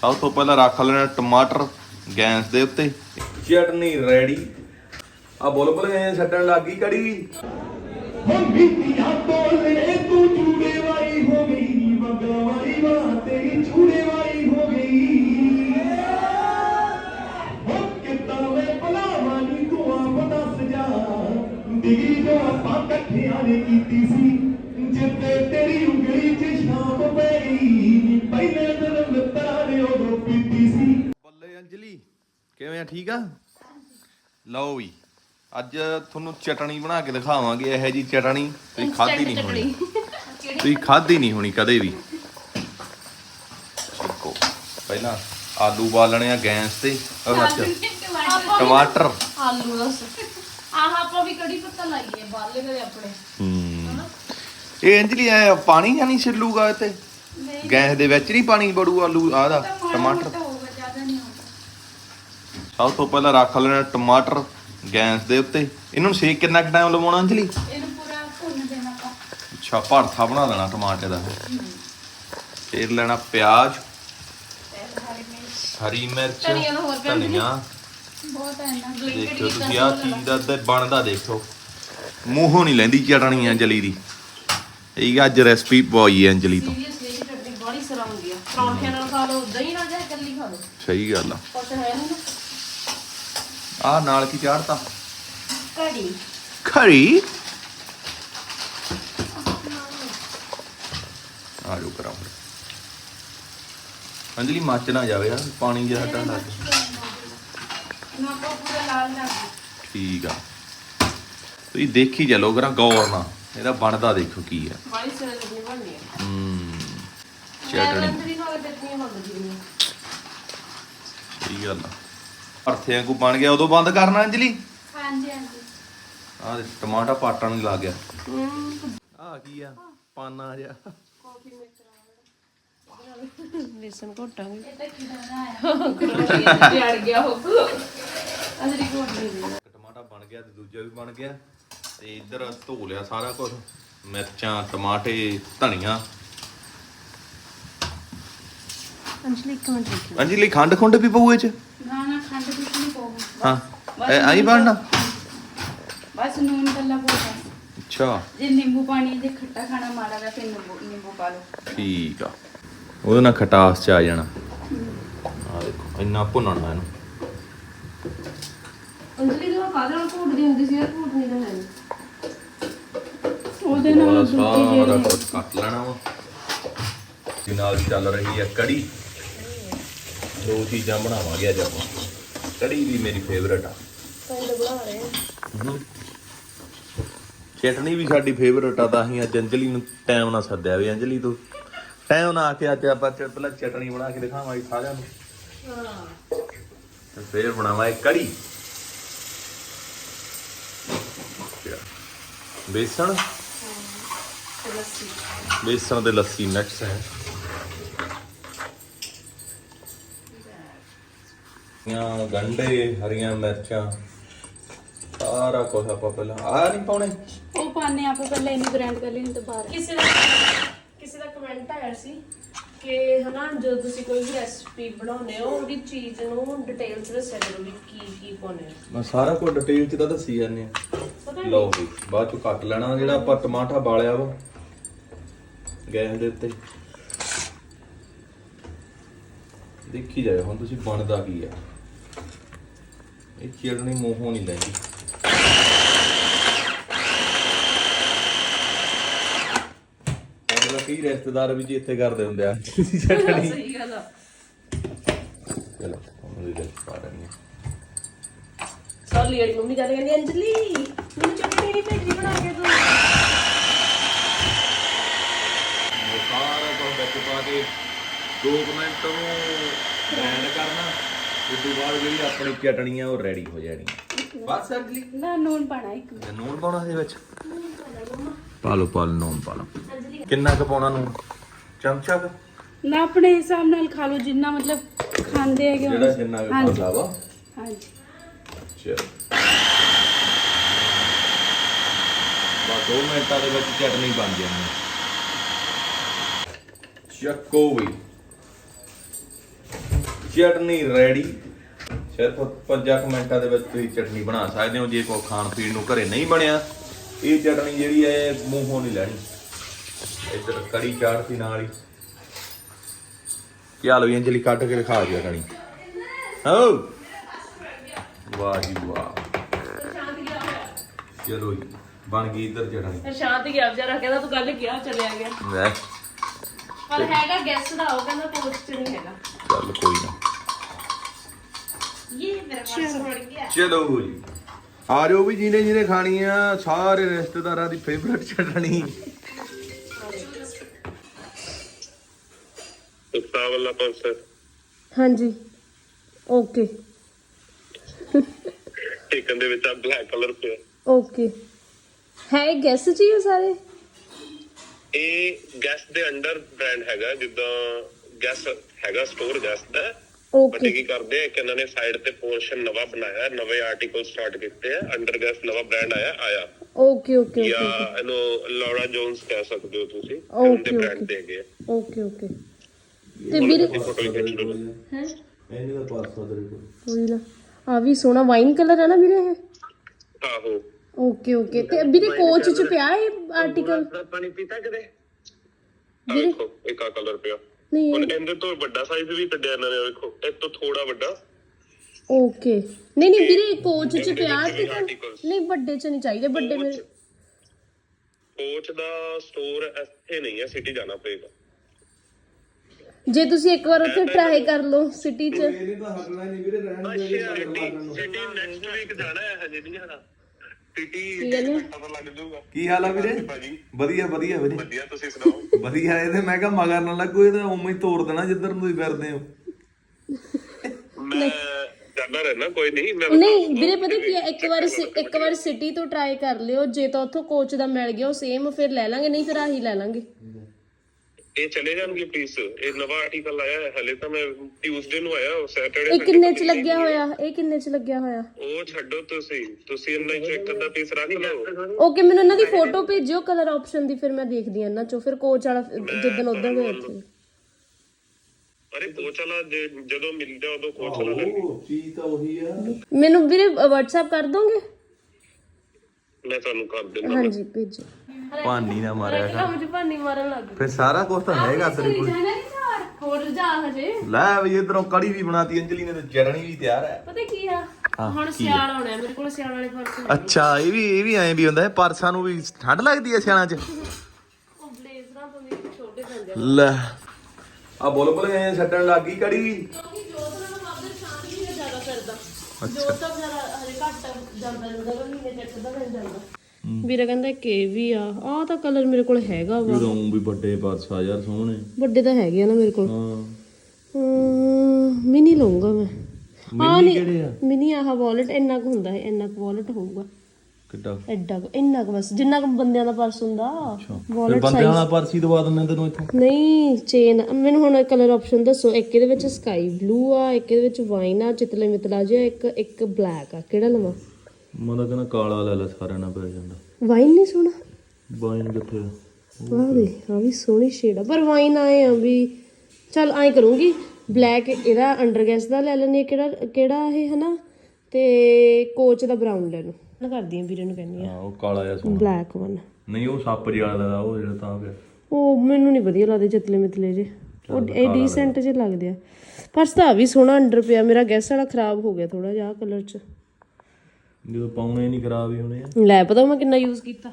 ਸਭ ਤੋਂ ਪਹਿਲਾਂ ਰੱਖ ਲੈਣਾ ਟਮਾਟਰ ਗੈਸ ਦੇ ਉੱਤੇ। ਚਟਨੀ ਰੈਡੀ ਆ ਬੁਲਬੁਲ ਐ ਛੱਡਣ ਲੱਗੀ ਕੜੀ। ਹੁਣ ਬੀਤੀਆਂ ਤੋਲੇ ਤੂੰ ਚੂੜੇ ਵਾਲੀ ਹੋ ਗਈ। ਵਗਾ ਵਾਲੀ ਵਾਂ ਤੇਰੀ ਚੂੜੇ ਵਾਲੀ ਹੋ ਗਈ। ਹੋ ਕਿੱਦਾਂ ਵੇ ਭਲਾਵਾਂ ਨੀ ਤੂੰ ਆਪ ਦੱਸ ਜਾ। ਡਿਗਰੀ ਜੋ ਆਪਾਂ ਇਕੱਠਿਆਂ ਨੇ ਕੀਤੀ ਸੀ ਕਿਵੇਂ ਆ ਠੀਕ ਆ? ਲਓ ਵੀ ਅੱਜ ਤੁਹਾਨੂੰ ਚਟਣੀ ਬਣਾ ਕੇ ਦਿਖਾਵਾਂਗੇ ਇਹੋ ਜੀ ਚਟਣੀ। ਤੁਸੀਂ ਖਾਧੀ ਨਹੀਂ ਹੋਣੀ। ਤੁਸੀਂ ਖਾਧੀ ਨਹੀਂ ਹੋਣੀ ਕਦੇ ਵੀ। ਦੇਖੋ ਪਹਿਲਾਂ ਆਲੂ ਬਾਲਣੇ ਆ ਗੈਸ ਤੇ ਅੱਛਾ ਟਮਾਟਰ। ਆਲੂ ਬਸ। ਆਹ ਆਪਾਂ ਵੀ ਕੜੀ ਪੱਤਾ ਲਾਈਏ ਬਾਲੇ ਕਰੇ ਆਪਣੇ। ਹੂੰ। ਇਹ ਅੰਜਲੀ ਐ ਪਾਣੀ ਜਾਂ ਨਹੀਂ ਛਿੱਲੂਗਾ ਤੇ ਗੈਸ ਦੇ ਵਿੱਚ ਨਹੀਂ ਪਾਣੀ ਬੜੂ ਆਲੂ ਆਦਾ ਟਮਾਟਰ ਹੋਊਗਾ ਜ਼ਿਆਦਾ ਨਹੀਂ ਹੋਊਗਾ ਸਭ ਤੋਂ ਪਹਿਲਾਂ ਰੱਖ ਲੈਣਾ ਟਮਾਟਰ ਗੈਸ ਦੇ ਉੱਤੇ। ਇਹਨਾਂ ਨੂੰ ਸੇਕ ਕਿੰਨਾ ਕੁ ਟਾਈਮ ਲਵਾਉਣਾ ਅੰਜਲੀ? ਇਹਨੂੰ ਪੂਰਾ ਭੁੰਨ ਦੇਣਾ ਆਪਾਂ। ਅੱਛਾ ਭਰਥਾ ਬਣਾ ਲੈਣਾ ਟਮਾਟਰ ਦਾ। ਫੇਰ ਲੈਣਾ ਪਿਆਜ਼ ਹਰੀ ਮਿਰਚ। ਧਨੀਆ ਹੋਰ ਬਹੁਤ ਹੈ ਨਾ। ਦੇਖੋ ਤੁਸੀਂ ਆਹ ਚੀਜ਼ ਦਾ ਤੇ ਬਣਦਾ ਦੇਖੋ। ਮੂੰਹੋਂ ਨਹੀਂ ਲੈਂਦੀ ਚਟਣੀ ਅੰਜਲੀ ਦੀ। ਇਹ ਅੱਜ ਰੈਸਪੀ ਪਵਾਈ ਹੈ ਅੰਜਲੀ ਤੋਂ। ਸੀਰੀਅਸਲੀ ਇਹ ਚਟਨੀ ਬੜੀ ਸਰਾ ਹੁੰਦੀ ਆ। ਪਰੌਂਠਿਆਂ ਨਾਲ ਖਾ ਲਓ ਦਹੀਂ ਨਾਲ ਜਾਂ ਇਕੱਲੀ ਖਾ ਲਓ। ਸਹੀ ਗੱਲ ਆ। ਕੁਛ ਹੈ ਨਹੀਂ ਨਾ ਆਹ ਨਾਲ ਕੀ ਚਾੜਤਾ? ਕੜੀ ਖਰੀ ਆ ਜੋ ਕਰਾਂ ਅੰਜਲੀ ਮੱਚ ਨਾ ਜਾਵੇ ਆ ਪਾਣੀ ਜਿਹਾ ਹਟਣ ਲੱਗ ਗਿਆ। ਨਾ ਕੋ ਪੂਰਾ ਲਾਲ ਲੱਗ ਠੀਕ ਆ। ਤੁਸੀਂ ਦੇਖੀ ਚੱਲੋ ਕਰਾਂ ਗੌਰ ਨਾਲ ਇਹਦਾ ਬਣਦਾ ਦੇਖੋ ਕੀ ਆ। ਬੜੀ ਸਰਾ ਚਟਨੀ ਬਣਨੀ ਹੈ। ਹੂੰ ਚਟਨੀ। ਚਟਣੀ ਅੰਦਰ ਹੀ ਖਾ ਕੇ ਚਟਨੀ ਬਣਦੀ ਨਹੀਂ ਸਹੀ ਗੱਲ ਆ। ਭਰਥੇ ਵਾਂਗੂ ਬਣ ਗਿਆ ਉਦੋਂ ਬੰਦ ਕਰਨਾ ਅੰਜਲੀ? ਹਾਂਜੀ ਹਾਂਜੀ। ਆਹ ਟਮਾਟਰ ਪਾਟਣ ਨੂੰ ਲੱਗ ਗਿਆ। ਆ ਕੀ ਆ? ਪਾਨਾ ਜਿਹਾ। ਬੇਸਨ ਘੋਟਾਂਗੇ। ਇਹ ਤਾਂ ਕੀ ਬਣਾਇਆ ਜੜ ਗਿਆ ਹੋ ਅਜਰੀ ਘੋਟ ਨਹੀਂ ਦੇ ਇੱਕ ਟਮਾਟਰ ਬਣ ਗਿਆ ਤੇ ਦੂਜਾ ਵੀ ਬਣ ਗਿਆ। ਤੇ ਇੱਧਰ ਧੋ ਲਿਆ ਸਾਰਾ ਕੁਝ ਮਿਰਚਾਂ ਟਮਾਟੇ ਧਨੀਆ। ਅੰਜਲੀ ਇੱਕ ਮਿੰਟ ਰੁਕੋ। ਅੰਜਲੀ ਖੰਡ ਖੁੰਡ ਵੀ ਪਊ ਇਹ ਚ? ਨਾ ਨਾ ਖੰਡ ਕੁਛ ਨਹੀਂ ਪਾਉ ਹਾਂ। ਇਹ ਆਈ ਬਣਨਾ? ਬਸ ਨੂਨ ਕੱਲਾ ਪਾਉ ਅੱਛਾ। ਜੇ ਨਿੰਬੂ ਪਾਣੀ ਦੇ ਖੱਟਾ ਖਾਣਾ ਮਾੜਾ ਦਾ ਫਿਰ ਨਿੰਬੂ ਨਿੰਬੂ ਪਾ ਲਓ। ਠੀਕ ਆ। ਉਹਦੇ ਨਾਲ ਖਟਾਸ ਚ ਆ ਜਾਣਾ। ਆ ਦੇਖੋ ਇੰਨਾ ਭੁੰਨਣਾ ਇਹਨੂੰ। ਅੰਜਲੀ ਜਦੋਂ ਕਾਦਰ ਨਾਲ ਘੋਟਦੀ ਹੁੰਦੀ ਸੀ? ਇਹ ਘੋਟ ਨਹੀਂ। ਰਹਿਣਾ ਉਹਦੇ ਨਾਲ ਦੂਜੀ ਸਾਰਾ ਜਿਹੜੀ ਕੁਝ ਕੱਟ ਲੈਣਾ ਵਾ। ਤੇ ਨਾਲ ਚੱਲ ਰਹੀ ਹੈ ਕੜੀ। ਦੋ ਚੀਜ਼ਾਂ ਬਣਾਵਾਂਗੇ ਅੱਜ ਆਪਾਂ। ਕੜੀ ਵੀ ਮੇਰੀ ਫੇਵਰਟ ਆ। ਹਮ। ਚਟਨੀ ਵੀ ਸਾਡੀ ਫੇਵਰਟ ਆ ਤਾਂ ਅਸੀਂ ਅੱਜ ਅੰਜਲੀ ਨੂੰ ਟਾਈਮ ਨਾਲ ਸੱਦਿਆ ਵੀ ਅੰਜਲੀ ਤੂੰ। ਟਾਈਮ ਨਾਲ ਆ ਕੇ ਅੱਜ ਆਪਾਂ ਚ- ਪਹਿਲਾਂ ਚਟਨੀ ਬਣਾ ਕੇ ਦਿਖਾਵਾਂਗੇ ਸਾਰਿਆਂ ਨੂੰ। ਹਾਂ। ਤੇ ਫੇਰ ਬਣਾਵਾਂਗੇ ਕੜੀ। ਬੇਸਣ। ਲੱਸੀ। ਬੇਸਣ ਤੇ ਲੱਸੀ ਮਿਕਸ ਹੈ। ਯਾ ਗੰਡੇ ਹਰੀਆਂ ਮਿਰਚਾਂ ਸਾਰਾ ਕੁਝ ਆਪਾਂ ਪਹਿਲਾਂ ਆ ਨਹੀਂ ਪਾਉਣੇ? ਉਹ ਪਾਣੇ ਆਪ ਪਹਿਲਾਂ ਇਹਨੂੰ ਗ੍ਰਾਈਂਡ ਕਰ ਲੈਣ ਤੋਂ ਬਾਅਦ ਕਿਸੇ ਦਾ ਕਿਸੇ ਦਾ ਕਮੈਂਟ ਆਇਆ ਸੀ ਕਿ ਹਨਾ ਜਦੋਂ ਤੁਸੀਂ ਕੋਈ ਵੀ ਰੈਸਪੀ ਬਣਾਉਂਦੇ ਹੋ ਉਹਦੀ ਚੀਜ਼ ਨੂੰ ਡਿਟੇਲ ਚ ਦੱਸਿਆ ਕਰੋ ਵੀ ਕੀ ਕੀ ਪਾਉਂਦੇ ਹੋ। ਮੈਂ ਸਾਰਾ ਕੁਝ ਡਿਟੇਲ ਚ ਤਾਂ ਦੱਸੀ ਜਾਂਦੇ ਆ ਲਓ ਵੀ ਬਾਅਦ ਚ ਕੱਟ ਲੈਣਾ ਜਿਹੜਾ ਆਪਾਂ ਟਮਾਟਰ ਬਾਲਿਆ ਵਾ ਗੈਸ ਦੇ ਉੱਤੇ। ਦੇਖੀ ਜਾਏ ਹੁਣ ਤੁਸੀਂ ਬਣਦਾ ਕੀ ਆ। ਇਹ ਚਟਣੀ ਮੂੰਹੋਂ ਨਹੀਂ ਲੈਂਦੀ ਅਗਲਾ ਕਈ ਰਿਸ਼ਤੇਦਾਰ ਵੀ ਜੀ ਇੱਥੇ ਕਰਦੇ ਹੁੰਦੇ ਆ? ਚਟਣੀ। ਸਹੀ ਗੱਲ ਆ। ਚਲੋ ਉਹਨੂੰ ਵੀ ਪਾ ਦਿੰਦੇ ਸੌਲੀ ਵਾਲੀ ਮੰਮੀ ਗੱਲ ਕਹਿੰਦੀ ਅੰਜਲੀ ਮੈਨੂੰ ਚਟਨੀ ਨਹੀਂ ਭੇਜੀ ਬਣਾ ਕੇ ਤੂੰ। ਸਾਰਾ ਕੁਝ ਵਿੱਚ ਪਾ ਕੇ 2 ਮਿੰਟ ਨੂੰ ਗ੍ਰਾਈਂਡ ਕਰਨਾ। ਉਸ ਤੋਂ ਬਾਅਦ ਜਿਹੜੀ ਆਪਣੀ ਚਟਣੀ ਆ ਉਹ ਰੈਡੀ ਹੋ ਜਾਣੀ ਆ। ਬਸ ਅਗਲੀ ਨਾ ਨੂਨ ਪਾਣਾ ਇੱਕ। ਤੇ ਨੂਨ ਪਾਉਣਾ ਇਹਦੇ ਵਿੱਚ? ਪਾ ਲਓ ਪਾ ਲਓ ਨੂਨ ਪਾ ਲਓ। ਕਿੰਨਾ ਕੁ ਪਾਉਣਾ ਨੂਨ? ਚਮਚਾ ਕੁ? ਨਾ ਆਪਣੇ ਹਿਸਾਬ ਨਾਲ ਖਾ ਲਓ ਜਿੰਨਾ ਮਤਲਬ ਖਾਂਦੇ ਹੈਗੇ ਜਿਹੜਾ ਜਿੰਨਾ ਕੁ ਹਾਂਜੀ। ਪਾਉਂਦਾ ਵਾ। ਹਾਂਜੀ। ਚਲੋ। ਬਸ 2 ਮਿੰਟਾਂ ਦੇ ਵਿੱਚ ਚਟਨੀ ਬਣ ਜਾਣੀ ਚੱਕੋ ਵੀ। ਚਟਨੀ ਰੈਡੀ ਸਿਰਫ 5 ਮਿੰਟਾਂ ਦੇ ਵਿੱਚ ਤੁਸੀਂ ਚਟਨੀ ਬਣਾ ਸਕਦੇ ਹੋ ਜੇ ਕੋਈ ਖਾਣ ਪੀਣ ਨੂੰ ਘਰੇ ਨਹੀਂ ਬਣਿਆ। ਇਹ ਚਟਨੀ ਜਿਹੜੀ ਹੈ ਮੂੰਹੋਂ ਨਹੀਂ ਲੈਣੀ। ਇੱਧਰ ਕੜੀ ਚਾੜਤੀ ਨਾਲ ਹੀ। ਕੀ ਹਾਲ ਹੋਈ ਅੰਜਲੀ ਕੱਟ ਕੇ ਦਿਖਾ ਦਿਆ ਕਣੀ ਹੋ ਵਾਹ ਜੀ ਵਾਹ। ਚਲੋ ਜੀ ਬਣ ਗਈ ਇੱਧਰ ਚਟਨੀ। ਸ਼ਾਂਤ ਗਿਆ ਵਿਚਾਰਾ ਕਹਿੰਦਾ ਤੂੰ ਗੱਲ ਕਿਹਾ ਚਲਿਆ ਗਿਆ। ਲੈ। ਪਰ ਹੈਗਾ ਗੈਸ ਦਾ ਉਹ ਕਹਿੰਦਾ ਚ ਨਹੀਂ ਹੈਗਾ। ਚੱਲ ਕੋਈ ਨਾ। ਇਹ ਮੇਰਾ ਪਰਸ ਬਣ ਗਿਆ ਚਲੋ ਜੀ। ਆ ਜਾਓ ਵੀ ਜਿਹਨੇ ਜਿਹਨੇ ਖਾਣੀ ਆ ਸਾਰੇ ਰਿਸ਼ਤੇਦਾਰਾਂ ਦੀ ਫੇਵਰਟ ਚਟਣੀ। ਵਾਲਾ ਹਾਂਜੀ। ਓਕੇ ਟਿਕਨ ਦੇ ਵਿੱਚ ਆ ਬਲੈਕ ਕਲਰ ਪਿਆ। ਓਕੇ ਹੈ ਗੈਸ ਚ ਹੀ ਆ ਸਾਰੇ? ਇਹ ਗੈਸ ਦੇ ਅੰਡਰ ਬ੍ਰਾਂਡ ਹੈਗਾ ਜਿੱਦਾਂ ਗੈਸ ਹੈਗਾ ਸਟੋਰ ਗੈਸ ਦਾ। ਬਟ ਇਹ ਕੀ ਕਰਦੇ ਆ ਇੱਕ ਇਹਨਾਂ ਨੇ ਸਾਈਡ ਤੇ ਪੋਰਸ਼ਨ ਨਵਾਂ ਬਣਾਇਆ ਨਵੇਂ ਆਰਟੀਕਲ ਸਟਾਰਟ ਕੀਤੇ ਆ ਅੰਡਰ ਗੈਸ ਨਵਾਂ ਬ੍ਰਾਂਡ ਆਇਆ ਆਇਆ। ਓਕੇ ਓਕੇ ਜਾਂ ਓਕੇ ਇਹਨੂੰ ਲੌਰਾ ਜੋਨਸ ਕਹਿ ਸਕਦੇ ਹੋ ਤੁਸੀਂ ਉਹਦੇ ਬ੍ਰਾਂਡ. ਦੇ ਆ। ਓਕੇ ਓਕੇ ਤੇ ਵੀਰੇ ਹੈ ਇਹਨੇ ਦਾ ਪਾਸਾ ਕੋਲ। ਕੋਈ ਨਾ। ਆ ਵੀ ਸੋਹਣਾ ਵਾਈਨ ਕਲਰ ਹੈ ਨਾ ਵੀਰੇ ਇਹ? ਆਹੋ। ਓਕੇ ਓਕੇ ਤੇ ਵੀਰੇ ਕੋਚ ਚ ਪਿਆ ਇਹ ਆਰਟੀਕਲ ਪਾਣੀ ਪੀਤਾ ਕਦੇ ਵੀਰੇ? ਦੇਖੋ ਇੱਕ ਆ ਕਲਰ ਪਿਆ। ਨਹੀਂ। ਹੁਣ ਇਹਦੇ ਤੋਂ ਵੱਡਾ ਸਾਈਜ਼ ਵੀ ਕੱਢਿਆ ਇਹਨਾਂ ਨੇ ਵੇਖੋ। ਇਹ ਤੋਂ ਥੋੜਾ ਵੱਡਾ। ਓਕੇ ਨਹੀਂ ਨਹੀਂ ਵੀਰੇ ਕੋਚ ਚ ਪਿਆ article? articles। ਨਹੀਂ ਵੱਡੇ ਚ ਨਹੀਂ ਚਾਹੀਦੇ ਵੱਡੇ ਮੇਰੇ ਕੋਚ ਦਾ ਸਟੋਰ ਇੱਥੇ ਨਹੀਂ ਹੈ ਸਿਟੀ ਜਾਣਾ ਪਏਗਾ। ਜੇ ਤੁਸੀਂ ਇੱਕ ਵਾਰ ਉੱਥੇ ਟਰਾਈ ਕਰ ਲਓ ਸਿਟੀ ਚ। ਇਹਨੇ ਤਾਂ ਹਟਣਾ ਨਹੀਂ ਵੀਰੇ ਰਹਿਣ ਦੇ ਸਿਟੀ ਨੈਕਸਟ ਵੀਕ ਜਾਣਾ ਹੈ ਹਜੇ ਨਹੀਂ ਜਾਣਾ? ਸਿਟੀ? ਪਤਾ ਲੱਗ ਜਾਊਗਾ। ਕੀ ਹਾਲ ਆ ਵੀਰੇ? ਭਾਜੀ। ਵਧੀਆ ਵਧੀਆ ਵੀਰੇ। ਵਧੀਆ ਤੁਸੀਂ ਸੁਣਾਓ? ਵਧੀਆ ਇਹਦੇ ਮੈਂ ਕਿਹਾ ਮਗਰ ਨਾ ਲੱਗੋ ਇਹ ਤਾਂ ਉਵੇਂ ਹੀ ਤੋੜ ਦੇਣਾ ਜਿੱਧਰ ਨੂੰ ਤੁਸੀਂ ਫਿਰਦੇ ਹੋ। ਮੈਂ ਜਾਣਾ ਰਹਿਣਾ ਕੋਈ ਨਹੀਂ ਮੈਂ ਨਹੀਂ ਵੀਰੇ ਪਤਾ ਕੀ ਹੈ ਇੱਕ ਵਾਰ ਇੱਕ ਵਾਰ ਸਿਟੀ ਤੋਂ ਟਰਾਈ ਕਰ ਲਿਓ ਜੇ ਤਾਂ ਉੱਥੋਂ ਕੋਚ ਦਾ ਮਿਲ ਗਿਆ ਉਹ ਸੇਮ ਫਿਰ ਲੈ ਲਾਂਗੇ ਨਹੀਂ ਫਿਰ ਆਹੀ ਲੈ ਲਾਂਗੇ। ਇਹ ਚਲੇ ਜਾਣਗੇ ਪਲੀਜ਼ ਇਹ ਨਵਾਂ ਆਰਟੀਕਲ ਆਇਆ ਹੈ ਹਲੇ ਤਾਂ ਮੈਂ ਟਿਊਜ਼ਡੇ ਨੂੰ ਆਇਆ ਸੈਟਰਡੇ ਇਹ ਕਿੰਨੇ ਚ ਲੱਗਿਆ ਹੋਇਆ? ਇਹ ਕਿੰਨੇ ਚ ਲੱਗਿਆ ਹੋਇਆ? ਉਹ ਛੱਡੋ ਤੁਸੀਂ। ਤੁਸੀਂ ਇਹਨਾਂ ਚੋਂ ਇੱਕ ਅੱਧਾ ਪੀਸ ਰੱਖ ਲਓ। ਓਕੇ ਮੈਨੂੰ ਇਹਨਾਂ ਦੀ ਫੋਟੋ ਭੇਜਿਓ ਕਲਰ ਆਪਸ਼ਨ ਦੀ ਫਿਰ ਮੈਂ ਦੇਖਦੀ ਹਾਂ ਇਹਨਾਂ ਚੋਂ। ਫਿਰ ਕੋਚ ਵਾਲਾ ਜਿੱਦਣ ਉਧਰ ਦੇ ਇੱਥੇ ਅਰੇ ਕੋਚ ਵਾਲਾ ਜਦੋਂ ਮਿਲਦਾ ਉਦੋਂ ਕੋਚ ਵਾਲਾ ਲੈ ਲਓ। ਉਹ ਚੀਜ਼ ਤਾਂ ਉਹੀ ਆ। ਮੈਨੂੰ ਵੀਰੇ WhatsApp ਕਰ ਦੋਗੇ? ਮੈਂ ਤੁਹਾਨੂੰ ਕਰ ਦਿੰਦਾ। ਹਾਂਜੀ ਭੇਜੋ। ਪਾਣੀ ਨਾ ਮਾਰਿਆ ਕਰ ਮਾਰਨ ਲੱਗ ਫਿਰ ਸਾਰਾ ਕੁਝ ਤਾਂ ਹੈਗਾ ਤੇਰੇ ਕੋਲ। ਹੋਰ ਜਾ ਹਜੇ। ਲੈ ਵੀ ਇਧਰੋਂ ਕੜੀ ਵੀ ਬਣਾਤੀ ਅੰਜਲੀ ਨੇ ਤੇ ਚਟਣੀ ਵੀ ਤਿਆਰ ਹੈ। ਪਤਾ ਕੀ ਆ? ਹਾਂ, ਹੁਣ ਸਿਆਲ ਆਉਣਾ ਹੈ, ਮੇਰੇ ਕੋਲ ਸਿਆਲ ਵਾਲੇ ਪਰਸ ਅੱਛਾ ਇਹ ਵੀ ਇਹ ਵੀ ਐਂ ਵੀ ਹੁੰਦਾ ਹੈ ਪਰਸਾਂ ਨੂੰ ਵੀ ਠੰਡ ਲੱਗਦੀ ਹੈ ਸਿਆਲਾਂ 'ਚ। ਉਹ ਬਲੇਜ਼ਰਾਂ ਤੋਂ ਵੀ ਛੋਟੇ ਪੈਂਦੇ ਆ ਲੈ ਆ ਬੁਲਬੁਲ ਐ ਛੱਡਣ ਲੱਗੀ ਕੜੀ। ਕਿਉਂਕਿ ਜੋਤ ਨਾਲ ਮਾਦਰ ਸ਼ਾਂਤ ਹੀ ਜ਼ਿਆਦਾ ਕਰਦਾ ਜੋਤ ਤਾਂ ਜਰਾ ਹਰੇ ਘੱਟ ਜਾਂਦਾ ਰਹਿੰਦਾ ਵਾ ਮਹੀਨੇ ਜਾਂਦਾ। ਵੀਰਾ ਕਹਿੰਦਾ ਕਿ ਵੀ ਆ ਆਹ ਤਾਂ ਕਲਰ ਮੇਰੇ ਕੋਲ ਹੈਗਾ ਵਾ। ਉਦੋਂ ਵੀ ਵੱਡੇ ਪਰਸਾ ਯਾਰ ਸੋਹਣੇ। ਵੱਡੇ ਤਾਂ ਹੈਗੇ ਆ ਨਾ ਮੇਰੇ ਕੋਲ। ਹਾਂ। ਮਿਨੀ ਲਊਂਗਾ ਮੈਂ। ਆ ਮਿੰਨੀ ਕਿਹੜੇ ਆ? ਮਿਨੀ ਆਹ ਵਾਲਟ ਇੰਨਾ ਕੁ ਹੁੰਦਾ ਹੈ ਇੰਨਾ ਕੁ ਵਾਲਟ ਹੋਊਗਾ। ਕਿੱਡਾ? ਐਡਾ ਕੁ ਇੰਨਾ ਕੁ ਬਸ ਜਿੰਨਾ ਕੁ ਬੰਦਿਆਂ ਦਾ ਪਰਸ ਹੁੰਦਾ ਫਿਰ ਵਾਲਟ ਬੰਦਿਆਂ ਵਾਲਾ ਪਰਸ ਹੀ ਦਵਾ ਦਿੰਦੇ ਤੈਨੂੰ ਇੱਥੋਂ? ਨਹੀਂ ਚੇਨ ਮੈਨੂੰ ਹੁਣ ਕਲਰ ਆਪਸ਼ਨ ਦੱਸੋ। ਇੱਕ ਇਹਦੇ ਵਿੱਚ ਸਕਾਈ ਬਲੂ ਆ ਇੱਕ ਇਹਦੇ ਵਿੱਚ ਵਾਈਨ ਆ ਚਿਤਲੇ ਮਿਤਲਾ ਜਿਹਾ ਇੱਕ ਇੱਕ ਬਲੈਕ ਆ। ਕਿਹੜਾ ਲਵਾਂ? ਮੈਂ ਤਾਂ ਕਹਿੰਦਾ ਕਾਲਾ ਲੈ ਲੈ ਸਾਰਿਆਂ ਨਾਲ ਪੈ ਜਾਂਦਾ। ਵਾਈਨ ਨਹੀਂ ਸੋਹਣਾ? ਬਾਈਨ ਕਿੱਥੇ ਆ? ਵਾਹ ਦੇ ਆ ਵੀ ਸੋਹਣੀ ਸ਼ੇਡ ਆ। ਪਰ ਵਾਈਨ ਆਏ ਆ ਵੀ ਚਲ ਐਂ ਕਰੂੰਗੀ। ਬਲੈਕ ਇਹਦਾ ਅੰਡਰਗੈਸ ਦਾ ਲੈ ਲੈਣੀ ਕਿਹੜਾ ਕਿਹੜਾ ਇਹ ਹਨਾ? ਤੇ ਕੋਚ ਦਾ ਬਰਾਊਨ ਲੈ ਲਓ ਮੈਂ ਕਰਦੀ ਆ ਵੀਰੇ ਨੂੰ ਕਹਿੰਦੀ ਆ। ਹਾਂ ਉਹ ਕਾਲਾ ਜਿਹਾ ਸੋਹਣਾ। ਬਲੈਕ ਵਨ ਨਹੀਂ ਉਹ ਸੱਪ ਜਿਹਾ ਦਾ ਉਹ ਜਿਹੜਾ ਤਾਂ ਪਿਆ ਉਹ ਮੈਨੂੰ ਨਹੀਂ ਵਧੀਆ ਲੱਗਦੇ ਚਤਲੇ ਮਿਤਲੇ ਜੇ। ਉਹ ਇਹ ਡੀਸੈਂਟ ਜੇ ਲੱਗਦੇ ਆ। ਪਰਸ ਤਾਂ ਵੀ ਸੋਹਣਾ ਅੰਡਰ ਪਿਆ ਮੇਰਾ ਗੈਸ ਵਾਲਾ ਖਰਾਬ ਹੋ ਗਿਆ ਥੋੜਾ ਜਿਹਾ ਕਲਰ ਚ। ਜਦੋਂ ਪਾਉਣੇ ਨਹੀਂ ਖਰਾਬ ਹੀ ਹੋਣੇ ਆ। ਲੈ ਪਤਾ ਮੈਂ ਕਿੰਨਾ ਯੂਜ਼ ਕੀਤਾ।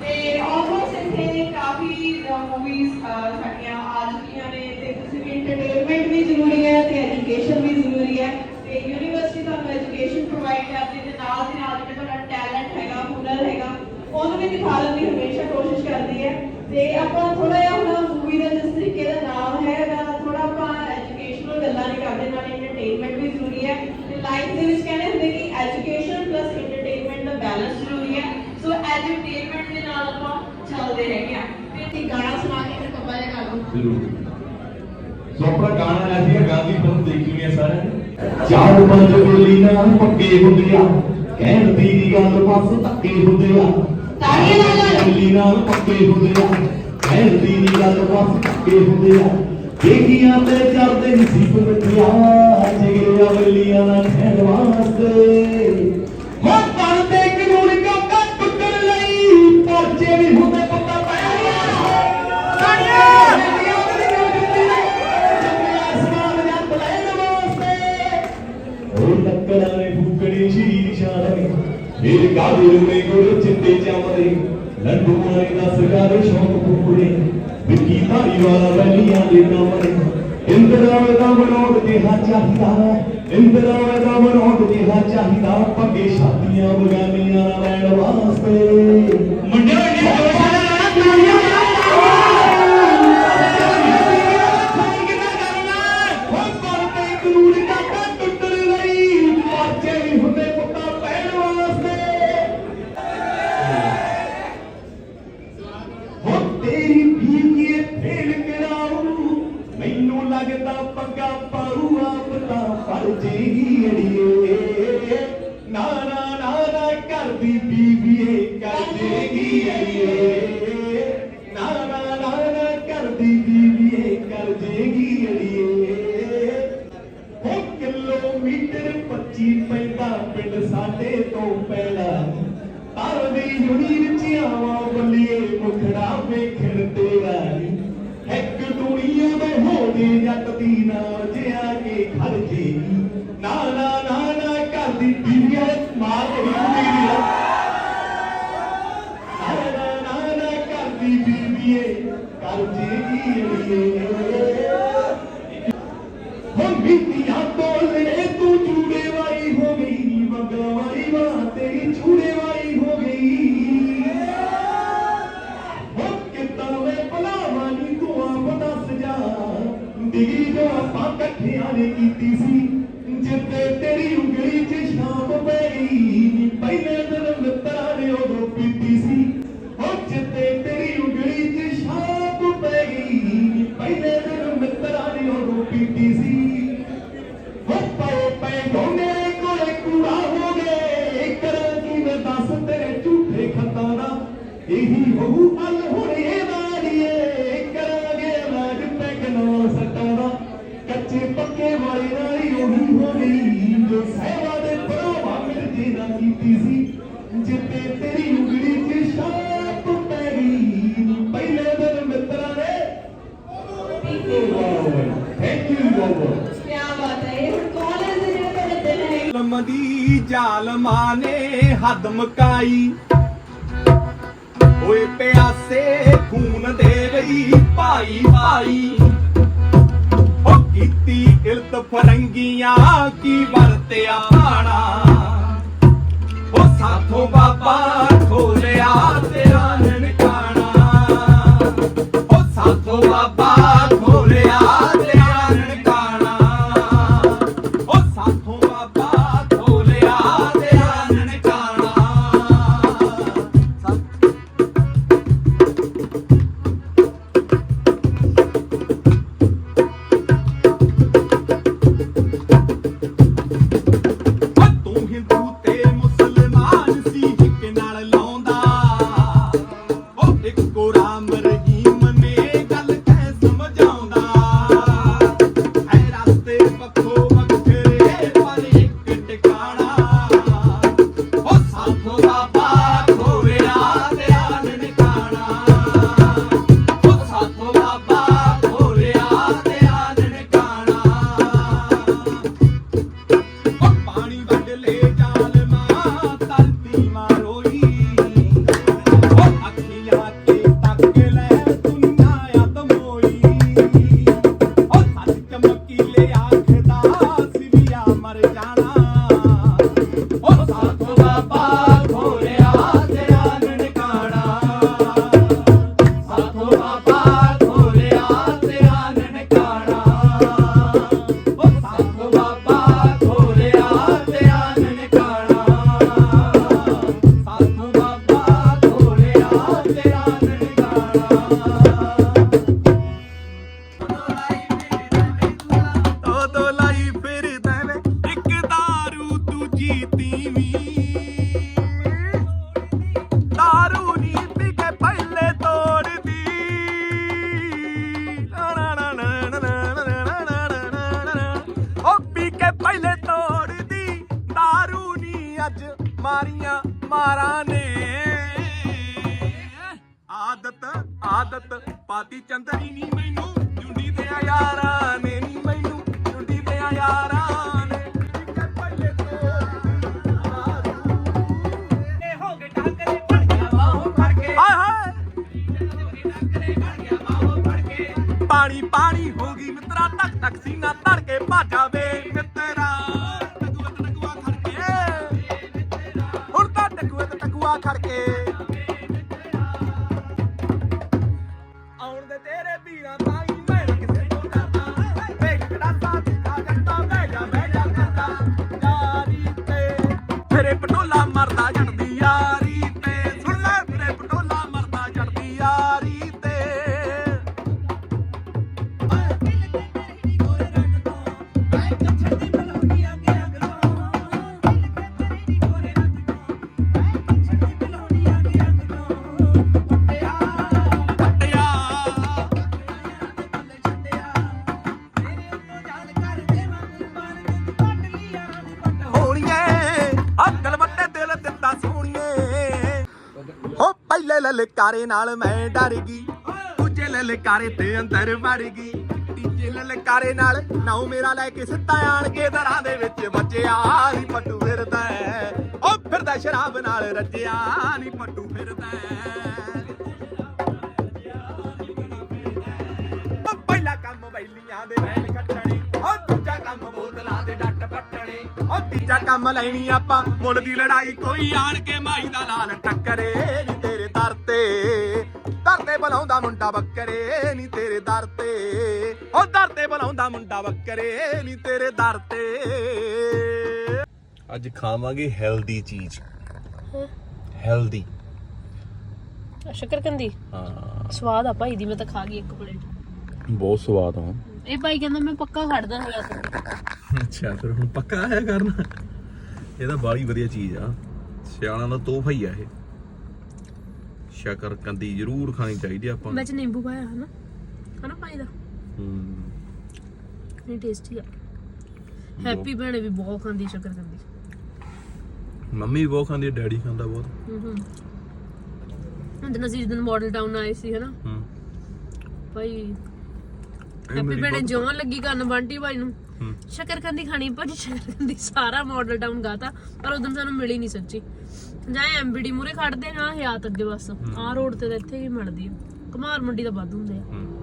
ਤੇ ਆਲਮੋਸਟ ਇੱਥੇ ਕਾਫੀ ਮੂਵੀਜ਼ ਸਾਡੀਆਂ ਆ ਚੁੱਕੀਆਂ ਨੇ ਤੇ ਤੁਸੀਂ ਵੀ entertainment ਵੀ ਜ਼ਰੂਰੀ ਹੈ ਤੇ ਐਜੂਕੇਸ਼ਨ ਵੀ ਜ਼ਰੂਰੀ ਹੈ ਤੇ ਯੂਨੀਵਰਸਿਟੀ ਤੁਹਾਨੂੰ ਐਜੂਕੇਸ਼ਨ ਪ੍ਰੋਵਾਈਡ ਕਰਦੀ ਤੇ ਨਾਲ ਦੀ ਨਾਲ ਜਿਹੜਾ ਤੁਹਾਡਾ ਟੈਲੈਂਟ ਹੈਗਾ ਹੁਨਰ ਹੈਗਾ ਉਹਨੂੰ ਵੀ ਦਿਖਾਉਣ ਦੀ ਹਮੇਸ਼ਾ ਕੋਸ਼ਿਸ਼ ਕਰਦੀ ਹੈ। ਤੇ ਆਪਾਂ ਥੋੜਾ ਜਿਹਾ ਹੁਣ ਮੂਵੀ ਦਾ ਜਿਸ ਤਰੀਕੇ ਦਾ ਨਾਮ ਹੈ ਦਾ ਥੋੜਾ ਆਪਾਂ ਐਜੂਕੇਸ਼ਨਲ ਗੱਲਾਂ ਨਹੀਂ ਕਰਦੇ ਨਾਲ entertainment ਵੀ ਜ਼ਰੂਰੀ ਹੈ। ਤੇ ਲਾਈਫ ਦੇ ਵਿੱਚ ਕਹਿੰਦੇ ਐਜ਼ ਐਂਟਰਟੇਨਮੈਂਟ ਦੇ ਨਾਲ ਆਪਾਂ ਚੱਲਦੇ ਹੈਗੇ ਆ ਤੇ ਅਸੀਂ ਗਾਣਾ ਸੁਣਾ ਕੇ ਫਿਰ ਪੱਪਾ ਜੀ ਕਰ ਦੋ ਜ਼ਰੂਰ। ਸੋ ਆਪਣਾ ਗਾਣਾ ਐਸੀ ਹੈ ਗਾਂਧੀ ਫਿਲਮ ਦੇਖੀ ਹੋਣੀ ਹੈ ਸਾਰਿਆਂ ਨੇ। ਚਾਰ ਬੰਦ ਗੋਲੀ ਨਾਲ ਪੱਕੇ ਹੁੰਦੀਆਂ ਕਹਿਣ ਦੀ ਗੱਲ ਬਸ ਧੱਕੇ ਹੁੰਦੀਆਂ ਤਾੜੀਆਂ ਨਾਲ ਗੋਲੀ ਨਾਲ ਪੱਕੇ ਹੁੰਦੀਆਂ ਕਹਿਣ ਦੀ ਗੱਲ ਬਸ ਧੱਕੇ ਹੁੰਦੀਆਂ ਦੇਖੀਆਂ ਤੇ ਚੜਦੇ ਨਸੀਬ ਮਿੱਠੀਆਂ ਜਗੀਆਂ ਬੱਲੀਆਂ ਨਾਲ ਖੇਡ ਵਾਸਤੇ। திருமைகொடு சிந்தை சாமதை நட்பு முனைந்த சிகாரை சோக பூக்குடி விக்கி தாரிவால பலியாண்டி தாமரை ਇੰਦਰਾਵ ਦਾ ਮਨੋਟ ਜਿਹਾ ਚਾਹੀਦਾ ਇੰਦਰਾਵ ਦਾ ਮਨੋਟ ਜਿਹਾ ਚਾਹੀਦਾ ਪੱਕੇ ਸ਼ਾਦੀਆਂ ਬਗਾਨੀਆਂ ਰਹਿਣ ਵਾਸਤੇ ਮੁੰਡਿਆਂ ਦੀ ਜੀ ਪੈਂਦਾ ਪਿੰਡ ਸਾਡੇ ਤੋਂ ਪਹਿਲਾਂ। ਤਾਰੋ ਦੀ ਯੂਨੀ ਵਿੱਚ ਆਵਾਂ ਬੱਲੀਏ ਮੁਖੜਾ ਵੇਖਣ ਤੇਰਾ। ਇੱਕ ਦੁਨੀਆ ਦੇ ਹੋਣੀ ਜੱਟ ਦੀ ਨਾ ਜਿਆ ਦਸ ਤੇਰੇ ਝੂਠੇ ਖੱਤਾਂ ਦਾ ਇਹੀ ਹੋਊ ਹੱਲ ਹੁਣੇ ਵਾਲੀਏ, ਕਰਾਂਗੇ ਲਾਜ ਪੈਗ ਨੋ ਸੱਟਾਂ ਦਾ ਕੱਚੇ ਪੱਕੇ ਵਾਲੀ ਨਾਲ ਹੀ ਉਹੀ ਹੋਣੀ ਜੋ ਦਮਕਾਈ ਓਏ ਪਿਆਸੇ, ਖੂਨ ਦੇ ਗਈ ਭਾਈ ਭਾਈ। ਓ ਕੀਤੀ ਇਲਤ ਫਰੰਗੀਆਂ, ਕੀ ਵਰਤਿਆ ਪਾਣਾ ਓ ਸਾਥੋਂ ਬਾਬਾ ਖੋਲਿਆ ਤੇਰਾ ਨਨਕਾਣਾ। ਓ ਸਾਥੋਂ ਬਾਬਾ ਖੋਲਿਆ ਤੇਰਾ ਆਦਤ ਆਦਤ ਪਾਤੀ ਚੰਦਰੀ ਨੀ ਮੈਨੂੰ, ਜੁੰਡੀ ਤੇ ਯਾਰਾਂ ਨੇ ਨੀ ਮੈਨੂੰ, ਜੁੰਡੀ ਤੇ ਯਾਰਾਂ ਨੇ। ਕਿ ਪਹਿਲੇ ਇਹ ਹੋ ਗਏ ਟਾਕਰੇ ਪੜ ਗਿਆ ਬਾਹੋਂ ਫੜ ਕੇ ਹਾਏ ਹਾਏ। ਬਾਹੋਂ ਫੜ ਕੇ ਪਾਣੀ ਪਾਣੀ ਹੋ ਗਈ ਮਿੱਤਰਾ, ਟਕ ਟਕ ਸੀਨਾ ਧੜ ਕੇ ਭਾਜਾ ਵੇ। ਲਲਕਾਰੇ ਨਾਲ ਮੈਂ ਡਰ ਗਈ। ਦੂਜੇ ਲਲਕਾਰੇ ਤੇ ਅੰਦਰ ਵੜ ਗਈ। ਤੀਜੇ ਲਲਕਾਰੇ ਨਾਲ ਨਾਉ ਮੇਰਾ ਲੈ ਕੇ ਸਿੱਧਾ ਆਣ ਕੇ ਦਰਾਂ ਦੇ ਵਿੱਚ ਬੱਚਿਆ ਨੀ ਪੱਟੂ ਫਿਰਦਾ। ਉਹ ਫਿਰਦਾ ਸ਼ਰਾਬ ਨਾਲ ਰੱਜਿਆ ਨੀ ਪੱਟੂ ਫਿਰਦਾ। ਪਹਿਲਾ ਕੰਮ ਬੈਲੀਆਂ ਦੇ ਲੈਣ ਕੱਟਣੇ ਉਹ ਦੂਜਾ ਕੰਮ ਬੋਤਲਾਂ ਦੇ ਡੱਟ ਪੱਟਣੇ। ਉਹ ਤੀਜਾ ਕੰਮ ਲੈਣੀ ਆਪਾਂ, ਮੁੱਲ ਦੀ ਲੜਾਈ ਕੋਈ ਆਣ ਕੇ ਮਾਈ ਦਾ ਲਾਲ ਟੱਕਰੇ ਨੀ ਦਰ ਤੇ। ਦਰ ਤੇ ਬੁਲਾਉਂਦਾ ਮੁੰਡਾ ਬੱਕਰੇ ਨੀ ਤੇਰੇ ਦਰ ਤੇ। ਉਹ ਦਰ ਤੇ ਬੁਲਾਉਂਦਾ ਮੁੰਡਾ ਬੱਕਰੇ ਨੀ ਤੇਰੇ ਦਰ ਤੇ। ਅੱਜ ਖਾਵਾਂਗੇ ਹੈਲਦੀ ਚੀਜ਼। ਹੈਲਦੀ। ਸ਼ਕਰਕੰਦੀ ਹਾਂ। ਸਵਾਦ ਆ ਭਾਈ ਦੀ ਮੈਂ ਤਾਂ ਖਾ ਗਈ ਇੱਕ ਪਲੇਟ। ਬਹੁਤ ਸਵਾਦ ਆ। ਇਹ ਭਾਈ ਕਹਿੰਦਾ ਮੈਂ ਪੱਕਾ ਖੜਦਾ ਸੀ। ਅੱਛਾ ਫਿਰ ਹੁਣ ਪੱਕਾ ਹੈ ਕਰਨਾ? ਇਹ ਤਾਂ ਬਾਲੀ ਵਧੀਆ ਚੀਜ਼ ਆ। ਸਿਆਲਾਂ ਦਾ ਤੋਹਫਾ ਹੀ ਆ ਇਹ। ਸ਼ਕਰ ਕੰਦੀ ਜ਼ਰੂਰ ਖਾਣੀ ਚਾਹੀਦੀ ਆ ਆਪਾਂ ਨੂੰ। ਵਿੱਚ ਨਿੰਬੂ ਪਾਇਆ ਹਨਾ। ਹਨਾ ਭਾਈ ਦਾ? ਹੂੰ। ਨਹੀਂ ਟੇਸਟੀ ਆ। ਹੈਪੀ ਭੈਣੇ ਵੀ ਬਹੁਤ ਖਾਂਦੀ ਸ਼ਕਰਕੰਦੀ ਮੰਮੀ ਵੀ ਬਹੁਤ ਖਾਂਦੀ ਆ ਡੈਡੀ ਖਾਂਦਾ ਬਹੁਤ। ਹੂੰ ਹੂੰ। ਹੁਣ ਤਾਂ ਅਸੀਂ ਜਦੋਂ ਮਾਡਲ ਟਾਊਨ ਆਏ ਸੀ ਹਨਾ। ਹੂੰ। ਭਾਈ ਇਹ ਹੈਪੀ ਮੇਰੀ ਭੈਣੇ ਬਹੁਤ- ਜਵਾਨ ਲੱਗੀ ਕਰਨ ਬੰਟੀ ਭਾਈ ਨੂੰ। ਹੂੰ। ਸ਼ਕਰਕੰਦੀ ਖਾਣੀ ਭਾਜੀ ਸ਼ਕਰਕੰਦੀ ਸਾਰਾ ਮਾਡਲ ਟਾਊਨ ਗਾਤਾ ਪਰ ਉਦੋਂ ਸਾਨੂੰ ਮਿਲੀ ਨਹੀਂ ਸੱਚੀ। ਜਾਂ ਐਮਬੀਡੀ ਮੂਰੇ ਖੜਦੇ ਹਾਂ ਹਯਾਤ ਅੱਗੇ ਬਸ। ਆਹ ਰੋਡ ਤੇ ਤਾਂ ਇੱਥੇ ਹੀ ਮਿਲਦੀ ਆ। ਕੁਮਾਰ ਮੰਡੀ ਦਾ ਵੱਧ ਹੁੰਦੇ ਆ। ਹੂੰ।